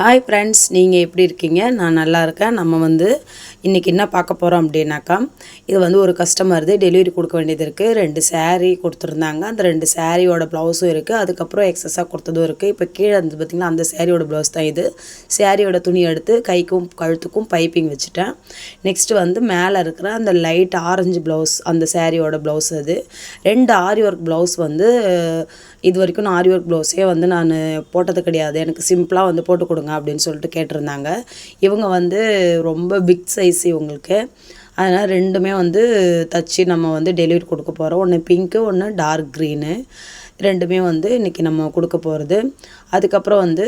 Hi friends நீங்கள் எப்படி இருக்கீங்க? நான் நல்லா இருக்கேன். நம்ம வந்து இன்றைக்கி என்ன பார்க்க போகிறோம் அப்படின்னாக்கா இது வந்து ஒரு கஸ்டமர் டெலிவரி கொடுக்க வேண்டியது இருக்குது ரெண்டு சேரீ கொடுத்துருந்தாங்க. அந்த ரெண்டு சேரீயோட ப்ளவுஸும் இருக்குது அதுக்கப்புறம் எக்ஸஸாக கொடுத்ததும் இருக்குது இப்போ கீழே இருந்து பார்த்திங்கன்னா அந்த சேரீயோட ப்ளவுஸ் தான் இது. சேரீயோட துணி எடுத்து கைக்கும் கழுத்துக்கும் பைப்பிங் வச்சுட்டேன். நெக்ஸ்ட்டு வந்து மேலே இருக்கிற அந்த லைட் ஆரஞ்சு ப்ளவுஸ் அந்த சேரீயோட ப்ளவுஸ் அது. ரெண்டு ஆரி ஒர்க் ப்ளவுஸ் வந்து இது வரைக்கும் நான் ஆரி ஒர்க் ப்ளவுஸே வந்து நான் போட்டது கிடையாது. எனக்கு சிம்பிளாக வந்து போட்டு கொடுங்க. அப்படின்னு சொல்லிட்டு கேட்டிருந்தாங்க. இவங்க வந்து ரொம்ப பிக் சைஸ் இவங்களுக்கு. அதனால் ரெண்டுமே வந்து தச்சு நம்ம வந்து டெலிவரி கொடுக்க போகிறோம் ஒன்று பிங்க்கு ஒன்று டார்க் க்ரீனு ரெண்டுமே வந்து இன்றைக்கி நம்ம கொடுக்க போகிறது அதுக்கப்புறம் வந்து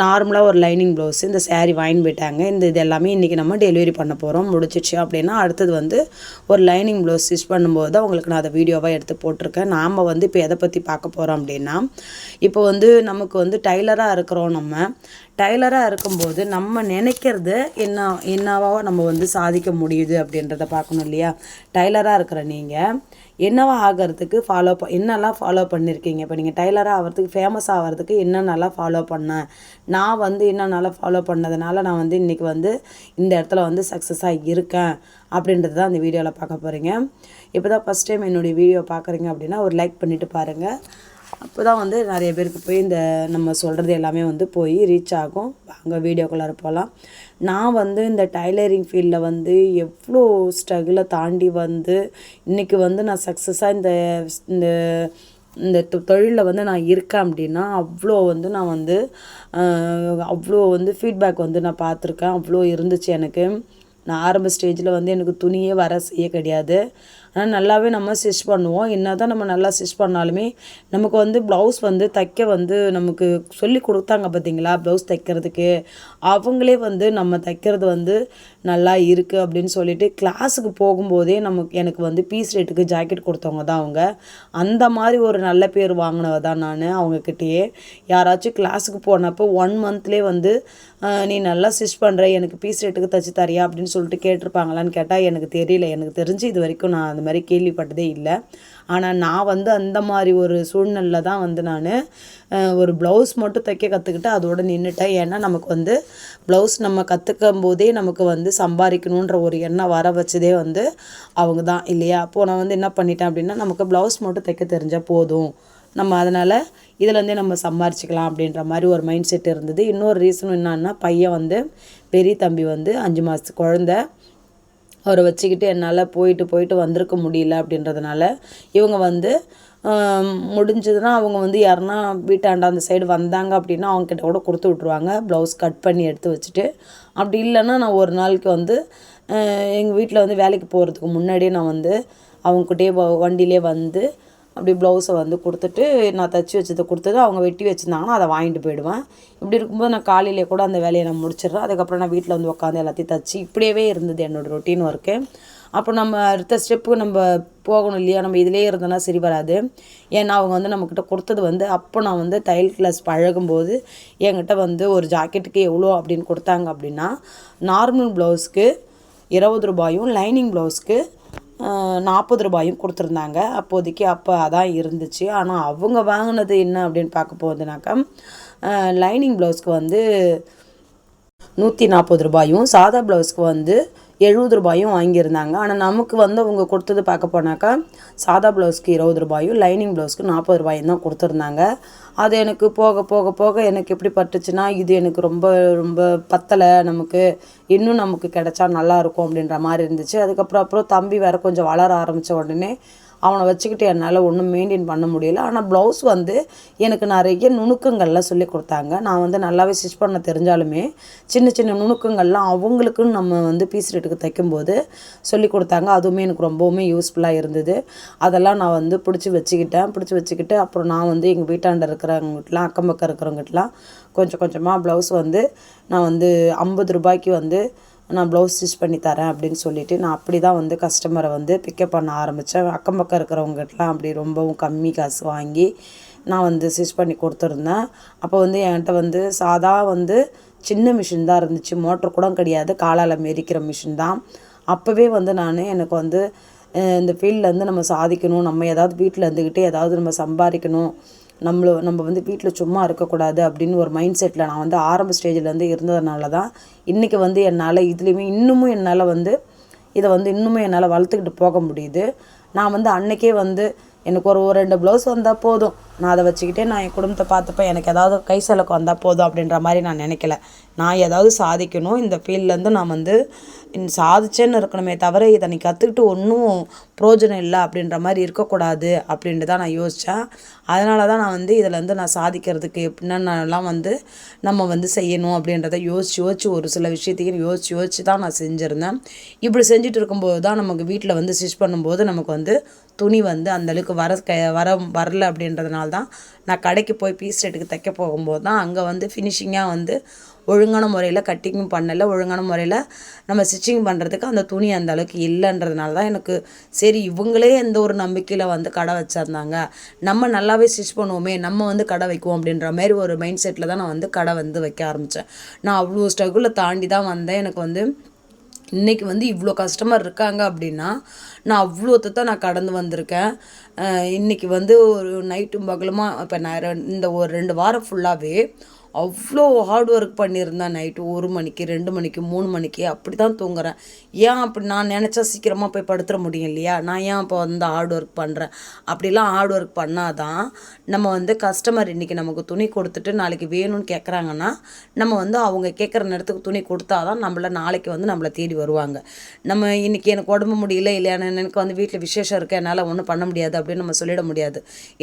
நார்மலாக ஒரு லைனிங் ப்ளவுஸ் இந்த சேரீ வாங்கி போயிட்டாங்க. இந்த இது எல்லாமே இன்றைக்கி நம்ம டெலிவரி பண்ண போகிறோம் முடிச்சிச்சு அப்படின்னா அடுத்தது வந்து ஒரு லைனிங் ப்ளவுஸ் ஸ்டிச் பண்ணும்போது தான் உங்களுக்கு நான் அதை வீடியோவாக எடுத்து போட்டிருக்கேன். நாம் வந்து இப்போ எதை பற்றி பார்க்க போகிறோம் அப்படின்னா இப்போ வந்து நமக்கு வந்து டைலராக இருக்கிறோம் நம்ம. டைலராக இருக்கும்போது நம்ம நினைக்கிறது என்ன என்னவோ நம்ம வந்து சாதிக்க முடியுது அப்படின்றத பார்க்கணும் இல்லையா? டைலராக இருக்கிற நீங்கள் என்னவா ஆகிறதுக்கு ஃபாலோ ப என்னெல்லாம் ஃபாலோ பண்ணியிருக்கீங்க இப்போ நீங்கள் டைலராக ஆகிறதுக்கு ஃபேமஸ் ஆகிறதுக்கு என்னென்னலாம் ஃபாலோ பண்ணேன் நான் வந்து என்னென்னலாம் ஃபாலோ பண்ணதுனால நான் வந்து இன்றைக்கி வந்து இந்த இடத்துல வந்து சக்ஸஸாக இருக்கேன் அப்படின்றது தான் அந்த வீடியோவில் பார்க்க போகிறீங்க இப்போ தான் ஃபஸ்ட் டைம் என்னுடைய வீடியோ பார்க்குறீங்க அப்படின்னா ஒரு லைக் பண்ணிவிட்டு பாருங்கள் அப்போ தான் வந்து நிறைய பேருக்கு போய் இந்த நம்ம சொல்கிறது எல்லாமே வந்து போய் ரீச் ஆகும். வாங்க வீடியோக்குள்ளார போகலாம் நான் வந்து இந்த டைலரிங் ஃபீல்டில் வந்து எவ்வளோ ஸ்ட்ரகிளை தாண்டி வந்து இன்றைக்கி வந்து நான் சக்ஸஸாக இந்த இந்த இந்த தொழிலில் வந்து நான் இருக்கேன் அப்படின்னா அவ்வளோ வந்து நான் வந்து அவ்வளோ வந்து ஃபீட்பேக் வந்து நான் பார்த்துருக்கேன். அவ்வளோ இருந்துச்சு எனக்கு. நான் ஆரம்ப ஸ்டேஜில் வந்து எனக்கு துணியே வர செய்ய கிடையாது. ஆனால் நல்லாவே நம்ம ஸ்டிச் பண்ணுவோம். என்ன தான் நம்ம நல்லா ஸ்டிச் பண்ணாலுமே நமக்கு வந்து ப்ளவுஸ் வந்து தைக்க வந்து நமக்கு சொல்லி கொடுத்தாங்க பார்த்தீங்களா ப்ளவுஸ் தைக்கிறதுக்கு. அவங்களே வந்து நம்ம தைக்கிறது வந்து நல்லா இருக்குது அப்படின்னு சொல்லிட்டு கிளாஸுக்கு போகும்போதே நமக்கு எனக்கு வந்து பீஸ் ரேட்டுக்கு ஜாக்கெட் கொடுத்தவங்க தான் அவங்க. அந்த மாதிரி ஒரு நல்ல பேர் வாங்கினவ தான் நான் அவங்கக்கிட்டேயே யாராச்சும் கிளாஸுக்கு போனப்போ ஒன் மந்த்லேயே வந்து நீ நல்லா ஸ்டிச் பண்ணுற எனக்கு பீஸ் ரேட்டுக்கு தச்சு தரியா? அப்படின்னு சொல்லிட்டு கேட்டிருப்பாங்களான்னு கேட்டால் எனக்கு தெரியல. எனக்கு தெரிஞ்சு இது வரைக்கும் நான் அந்த மாதிரி கேள்விப்பட்டதே இல்லை. ஆனால் நான் வந்து அந்த மாதிரி ஒரு சூழ்நிலையில் தான் வந்து நான் ஒரு ப்ளவுஸ் மட்டும் தைக்க கற்றுக்கிட்டு அதோடு நின்றுட்டேன் ஏன்னா நமக்கு வந்து ப்ளவுஸ் நம்ம கற்றுக்கும் போதே நமக்கு வந்து சம்பாதிக்கணுன்ற ஒரு எண்ணம் வர வச்சதே வந்து அவங்க தான் இல்லையா? அப்போது நான் வந்து என்ன பண்ணிட்டேன் அப்படின்னா நமக்கு ப்ளவுஸ் மட்டும் தைக்க தெரிஞ்சால் போதும். நம்ம அதனால் இதுலேருந்தே நம்ம சம்பாரிச்சிக்கலாம் அப்படின்ற மாதிரி ஒரு மைண்ட் செட் இருந்தது. இன்னொரு ரீசன் என்னன்னா பையன் வந்து பெரிய தம்பி வந்து அஞ்சு மாதத்து குழந்த. அவரை வச்சுக்கிட்டு என்னால் போயிட்டு போயிட்டு வந்திருக்க முடியல அப்படின்றதுனால இவங்க வந்து முடிஞ்சதுன்னா அவங்க வந்து யாருன்னா வீட்டாண்ட அந்த சைடு வந்தாங்க அப்படின்னா அவங்கக்கிட்ட கூட கொடுத்து விட்ருவாங்க ப்ளவுஸ் கட் பண்ணி எடுத்து வச்சுட்டு. அப்படி இல்லைன்னா நான் ஒரு நாளைக்கு வந்து எங்கள் வீட்டில் வந்து வேலைக்கு போகிறதுக்கு முன்னாடியே நான் வந்து அவங்கக்கிட்டே வண்டியிலே வந்து அப்படி ப்ளவுஸை வந்து கொடுத்துட்டு நான் தைச்சி வச்சதை கொடுத்தது அவங்க வெட்டி வச்சுருந்தாங்கன்னா அதை வாங்கிட்டு போயிடுவேன். இப்படி இருக்கும்போது நான் காலையிலே கூட அந்த வேலையை நான் முடிச்சிடுறேன். அதுக்கப்புறம் நான் வீட்டில் வந்து உட்காந்து எல்லாத்தையும் தைச்சி இப்படியே இருந்தது என்னோடய ரொட்டீன் ஒர்க்கு அப்போ நம்ம அடுத்த ஸ்டெப்பு நம்ம போகணும் இல்லையா? நம்ம இதிலே இருந்தோன்னா சரி வராது. ஏன்னா அவங்க வந்து நம்மக்கிட்ட கொடுத்தது வந்து அப்போ நான் வந்து தையல் கிளாஸ் பழகும்போது என்கிட்ட வந்து ஒரு ஜாக்கெட்டுக்கு எவ்வளோ அப்படின்னு கொடுத்தாங்க அப்படின்னா நார்மல் ப்ளவுஸ்க்கு இருபது ரூபாயும் லைனிங் ப்ளவுஸ்க்கு நாற்பது ரூபாயும் கொடுத்துருந்தாங்க. அப்போதைக்கு அப்போ அதான் இருந்துச்சு. ஆனால் அவங்க வாங்கினது என்ன அப்படின்னு பார்க்க போகுதுனாக்கா லைனிங் ப்ளவுஸ்க்கு வந்து நூற்றி நாற்பது ரூபாயும் சாதா ப்ளவுஸ்க்கு வந்து எழுபது ரூபாயும் வாங்கியிருந்தாங்க. ஆனால் நமக்கு வந்து அவங்க கொடுத்தது பார்க்க போனாக்கா சாதா ப்ளவுஸ்க்கு இருபது ரூபாயும் லைனிங் ப்ளவுஸ்க்கு நாற்பது ரூபாயும் தான் கொடுத்துருந்தாங்க. அது எனக்கு போக போக போக எனக்கு எப்படி பட்டுச்சுன்னா இது எனக்கு ரொம்ப ரொம்ப பத்தலை. நமக்கு இன்னும் நமக்கு கிடைச்சா நல்லாயிருக்கும் அப்படின்ற மாதிரி இருந்துச்சு. அதுக்கப்புறம் அப்புறம் தம்பி வேறு கொஞ்சம் வளர ஆரம்பித்த உடனே அவனை வச்சுக்கிட்டு என்னால் ஒன்றும் மெயின்டைன் பண்ண முடியல. ஆனால் ப்ளவுஸ் வந்து எனக்கு நிறைய நுணுக்கங்கள்லாம் சொல்லி கொடுத்தாங்க. நான் வந்து நல்லாவே ஸ்டிச் பண்ண தெரிஞ்சாலுமே சின்ன சின்ன நுணுக்கங்கள்லாம் அவங்களுக்குன்னு நம்ம வந்து பீஸ் ரேட்டுக்கு தைக்கும்போது சொல்லி கொடுத்தாங்க. அதுவுமே எனக்கு ரொம்பவுமே யூஸ்ஃபுல்லாக இருந்தது. அதெல்லாம் நான் வந்து பிடிச்சி வச்சுக்கிட்டேன். பிடிச்சி வச்சுக்கிட்டு அப்புறம் நான் வந்து எங்கள் வீட்டாண்ட இருக்கிறவங்ககிட்டலாம் அக்கம் பக்கம் இருக்கிறவங்ககிட்டலாம் கொஞ்சம் கொஞ்சமாக ப்ளவுஸ் வந்து நான் வந்து ஐம்பது ரூபாய்க்கு வந்து நான் ப்ளவுஸ் ஸ்டிச் பண்ணி தரேன் அப்படின்னு சொல்லிவிட்டு நான் அப்படி தான் வந்து கஸ்டமரை வந்து பிக்கப் பண்ண ஆரம்பித்தேன் அக்கம் பக்கம் இருக்கிறவங்ககிட்டலாம் அப்படி ரொம்பவும் கம்மி காசு வாங்கி நான் வந்து ஸ்டிச் பண்ணி கொடுத்துருந்தேன். அப்போ வந்து என்கிட்ட வந்து சாதா வந்து சின்ன மிஷின் தான் இருந்துச்சு. மோட்ரு கூட கிடையாது. காலால் மெரிக்கிற மிஷின் தான். அப்போவே வந்து நான் எனக்கு வந்து இந்த ஃபீல்டில் வந்து நம்ம சாதிக்கணும். நம்ம ஏதாவது வீட்டில் இருந்துக்கிட்டு ஏதாவது நம்ம சம்பாதிக்கணும். நம்மள நம்ம வந்து வீட்டில் சும்மா இருக்கக்கூடாது அப்படின்னு ஒரு மைண்ட் செட்டில் நான் வந்து ஆரம்ப ஸ்டேஜ்லேருந்து இருந்ததுனால தான் இன்றைக்கி வந்து என்னால் இதுலேயுமே இன்னமும் என்னால் வந்து இதை வந்து இன்னுமே என்னால் வளர்த்துக்கிட்டு போக முடியுது. நான் வந்து அன்னைக்கே வந்து எனக்கு ஒரு ஒரு ரெண்டு ப்ளவுஸ் வந்தால் போதும். நான் அதை வச்சுக்கிட்டே நான் என் குடும்பத்தை பார்த்துப்பேன். எனக்கு ஏதாவது கை செலக்கு வந்தால் போதும் அப்படின்ற மாதிரி நான் நினைக்கல. நான் ஏதாவது சாதிக்கணும். இந்த ஃபீல்ட்லேருந்து நான் வந்து சாதிச்சேன்னு இருக்கணுமே தவிர இதை நீ கற்றுக்கிட்டு ஒன்றும் பிரோஜனம் இல்லை அப்படின்ற மாதிரி இருக்கக்கூடாது அப்படின்ட்டு தான் நான் யோசித்தேன் அதனால தான் நான் வந்து இதிலேருந்து நான் சாதிக்கிறதுக்கு என்னென்னலாம் வந்து நம்ம வந்து செய்யணும் அப்படின்றத யோசிச்சு யோசிச்சு ஒரு சில விஷயத்தையும் யோசிச்சு யோசிச்சு தான் நான் செஞ்சுருந்தேன். இப்படி செஞ்சுட்டு இருக்கும்போது தான் நமக்கு வீட்டில் வந்து ஸ்டிச் பண்ணும்போது நமக்கு வந்து துணி வந்து அந்தளவுக்கு வர க வர வரல அப்படின்றதுனால தான். நான் கடைக்கு போய் பீஸ் ரேட்டுக்கு தைக்க போகும்போது தான் அங்கே வந்து ஃபினிஷிங்காக வந்து ஒழுங்கான முறையில் கட்டிங்கும் பண்ணலை. ஒழுங்கான முறையில் நம்ம ஸ்டிச்சிங் பண்ணுறதுக்கு அந்த துணி அந்த அளவுக்கு இல்லைன்றதுனால தான் எனக்கு சரி இவங்களே எந்த ஒரு நம்பிக்கையில் வந்து கடை வச்சுருந்தாங்க. நம்ம நல்லாவே ஸ்டிச் பண்ணுவோமே நம்ம வந்து கடை வைக்குவோம் அப்படின்ற மாதிரி ஒரு மைண்ட் செட்டில் தான் நான் வந்து கடை வந்து வைக்க ஆரம்பித்தேன் நான் அவ்வளோ ஸ்ட்ரகுளில் தாண்டி தான் வந்தேன். எனக்கு வந்து இன்றைக்கி வந்து இவ்வளோ கஸ்டமர் இருக்காங்க அப்படின்னா நான் அவ்வளோத்தை நான் கடந்து வந்திருக்கேன். இன்றைக்கி வந்து ஒரு நைட்டும் பகலுமா இப்போ நான் இந்த ஒரு ரெண்டு வாரம் ஃபுல்லாகவே அவ்வளோ ஹார்ட் ஒர்க் பண்ணியிருந்தேன் நைட்டு ஒரு மணிக்கு ரெண்டு மணிக்கு மூணு மணிக்கு அப்படி தான் தூங்குறேன். ஏன் அப்படி நான் நினச்சா சீக்கிரமாக போய் படுத்துட முடியும் இல்லையா? நான் ஏன் இப்போ வந்து ஹார்ட் ஒர்க் பண்ணுறேன் அப்படிலாம் ஹார்ட் ஒர்க் பண்ணால் தான் நம்ம வந்து கஸ்டமர் இன்றைக்கி நமக்கு துணி கொடுத்துட்டு நாளைக்கு வேணும்னு கேட்குறாங்கன்னா நம்ம வந்து அவங்க கேட்குற நேரத்துக்கு துணி கொடுத்தா தான் நம்மள நாளைக்கு வந்து நம்மளை தேடி வருவாங்க. நம்ம இன்றைக்கி எனக்கு உடம்பு முடியல இல்லையா? எனக்கு வந்து வீட்டில் விசேஷம் இருக்குது என்னால் ஒன்றும் பண்ண முடியாது அப்படின்னு நம்ம சொல்லிட முடியாது.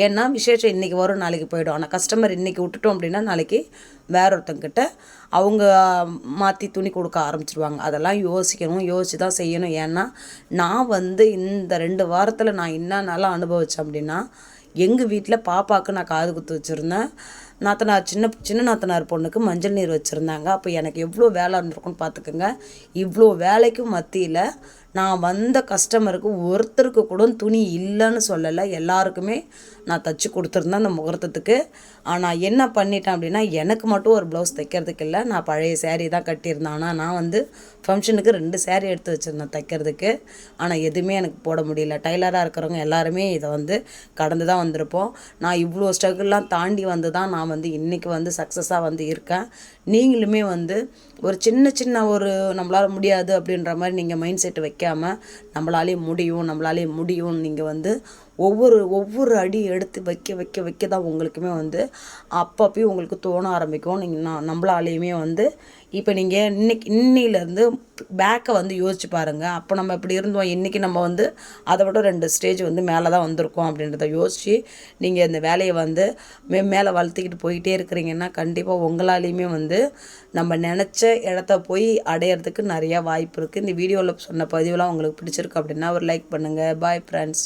ஏன்னா விசேஷம் இன்றைக்கி வரும் நாளைக்கு போயிடும். ஆனால் கஸ்டமர் இன்றைக்கி விட்டுட்டோம் அப்படின்னா நாளைக்கு வேற ஒருத்தங்கிட்ட அவங்க மாற்றி துணி கொடுக்க ஆரம்பிச்சிருவாங்க. அதெல்லாம் யோசிக்கணும் யோசிச்சு தான் செய்யணும். ஏன்னா நான் வந்து இந்த ரெண்டு வாரத்தில் நான் என்னென்னலாம் அனுபவித்தேன் அப்படின்னா எங்கள் வீட்டில் பாப்பாவுக்கு நான் காது குத்து வச்சுருந்தேன். நாத்தனார் சின்ன சின்ன நாத்தனார் பொண்ணுக்கு மஞ்சள் நீர் வச்சுருந்தாங்க. அப்போ எனக்கு எவ்வளோ வேலை இருந்திருக்குன்னு பார்த்துக்கோங்க இவ்வளோ வேலைக்கும் மத்தியில் நான் வந்த கஸ்டமருக்கு ஒருத்தருக்கு கூட துணி இல்லைன்னு சொல்லலை. எல்லாருக்குமே நான் தச்சு கொடுத்துருந்தேன் அந்த முகூர்த்தத்துக்கு. ஆனால் என்ன பண்ணிட்டேன் அப்படின்னா எனக்கு மட்டும் ஒரு ப்ளவுஸ் தைக்கிறதுக்கு இல்லை. நான் பழைய சேரீ தான் கட்டியிருந்தேன். ஆனால் நான் வந்து ஃபங்க்ஷனுக்கு ரெண்டு சேரீ எடுத்து வச்சுருந்தேன் தைக்கிறதுக்கு. ஆனால் எதுவுமே எனக்கு போட முடியல. டைலராக இருக்கிறவங்க எல்லாருமே இதை வந்து கடந்து தான் வந்திருப்போம். நான் இவ்வளோ ஸ்ட்ரகிள்லாம் தாண்டி வந்து தான் நான் வந்து இன்றைக்கி வந்து சக்ஸஸாக வந்து இருக்கேன். நீங்களுமே வந்து ஒரு சின்ன சின்ன ஒரு நம்மளால் முடியாது அப்படின்ற மாதிரி நீங்கள் மைண்ட் செட் வைக்காமல் நம்மளாலே முடியும் நம்மளாலே முடியும் நீங்கள் வந்து ஒவ்வொரு ஒவ்வொரு அடி எடுத்து வைக்க வைக்க வைக்க தான் உங்களுக்குமே வந்து அப்பப்பயும் உங்களுக்கு தோண ஆரம்பிக்கும். நீங்கள் நான் நம்மளாலேயுமே வந்து இப்போ நீங்கள் இன்னைக்கு இன்னிலேருந்து பேக்கை வந்து யோசிச்சு பாருங்கள் அப்போ நம்ம இப்படி இருந்தோம். இன்றைக்கி நம்ம வந்து அதை விட ரெண்டு ஸ்டேஜ் வந்து மேலே தான் வந்திருக்கோம் அப்படின்றத யோசித்து நீங்கள் இந்த வேலையை வந்து மே மேலே வளர்த்திக்கிட்டு போயிட்டே இருக்கிறீங்கன்னா கண்டிப்பாக உங்களாலேயுமே வந்து நம்ம நினச்ச இடத்த போய் அடையிறதுக்கு நிறையா வாய்ப்பு இருக்குது இந்த வீடியோவில் சொன்ன பதிவெலாம் உங்களுக்கு பிடிச்சிருக்கு அப்படின்னா ஒரு லைக் பண்ணுங்கள் பாய் ஃப்ரெண்ட்ஸ்